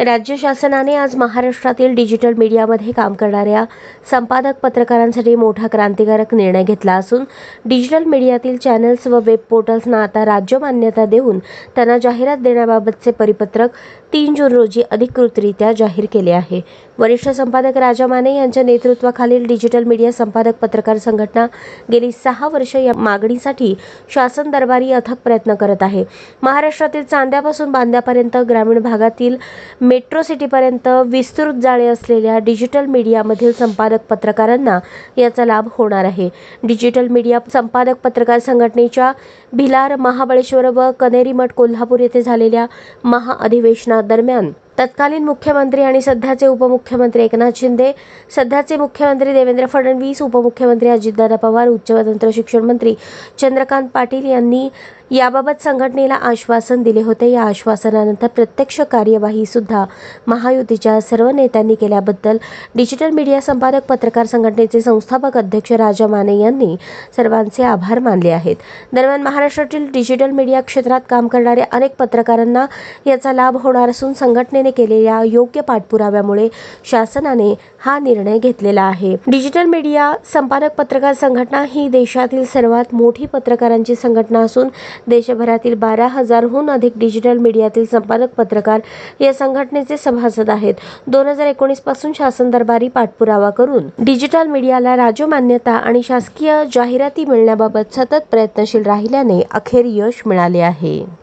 राज्य शासनाने आज महाराष्ट्रातील डिजिटल मीडियामध्ये काम करणाऱ्या संपादक पत्रकारांसाठी मोठा क्रांतिकारक निर्णय घेतला असून डिजिटल मीडियातील चॅनल्स व वेब पोर्टल्सना आता राज्य मान्यता देऊन त्यांना जाहिरात देण्याबाबतचे परिपत्रक तीन जून रोजी अधिकृतरित्या जाहीर केले आहे. वरिष्ठ संपादक राजा माने यांच्या नेतृत्वाखालील डिजिटल मीडिया संपादक पत्रकार संघटना गेली सहा वर्ष या मागणीसाठी शासन दरबारी अथक प्रयत्न करत आहे. महाराष्ट्रातील चांद्यापासून बांद्यापर्यंत ग्रामीण भागातील मेट्रो सिटीपर्यंत विस्तृत जाळे असलेल्या डिजिटल मीडियामधील संपादक पत्रकारांना याचा लाभ होणार आहे. डिजिटल मीडिया संपादक पत्रकार संघटनेच्या भिलार महाबळेश्वर व कनेरीमठ कोल्हापूर येथे झालेल्या महाअधिवेशनादरम्यान तत्कालीन मुख्यमंत्री आणि सध्याचे उपमुख्यमंत्री एकनाथ शिंदे सध्याचे मुख्यमंत्री देवेंद्र फडणवीस उपमुख्यमंत्री अजितदादा पवार उच्च व तंत्र शिक्षण मंत्री चंद्रकांत पाटील यांनी याबाबत संघटनेला आश्वासन दिले होते. या आश्वासनानंतर प्रत्यक्ष कार्यवाही सुद्धा महायुतीच्या सर्व नेत्यांनी केल्याबद्दल डिजिटल मीडिया संपादक पत्रकार संघटनेचे संस्थापक अध्यक्ष राजा माने यांनी सर्वांचे आभार मानले आहेत. दरम्यान महाराष्ट्रातील डिजिटल मीडिया क्षेत्रात काम करणाऱ्या अनेक पत्रकारांना याचा लाभ होणार असून संघटनेने केलेल्या योग्य पाठपुराव्यामुळे शासनाने हा निर्णय घेतलेला आहे. डिजिटल मीडिया संपादक पत्रकार संघटना ही देशातील सर्वात मोठी पत्रकारांची संघटना असून देशभरातील बारा हजारहून अधिक डिजिटल मीडियातील संपादक पत्रकार या संघटनेचे सभासद आहेत. दोन हजार एकोणीसपासून शासन दरबारी पाठपुरावा करून डिजिटल मीडियाला राज्य मान्यता आणि शासकीय जाहिराती मिळण्याबाबत सतत प्रयत्नशील राहिल्याने अखेर यश मिळाले आहे.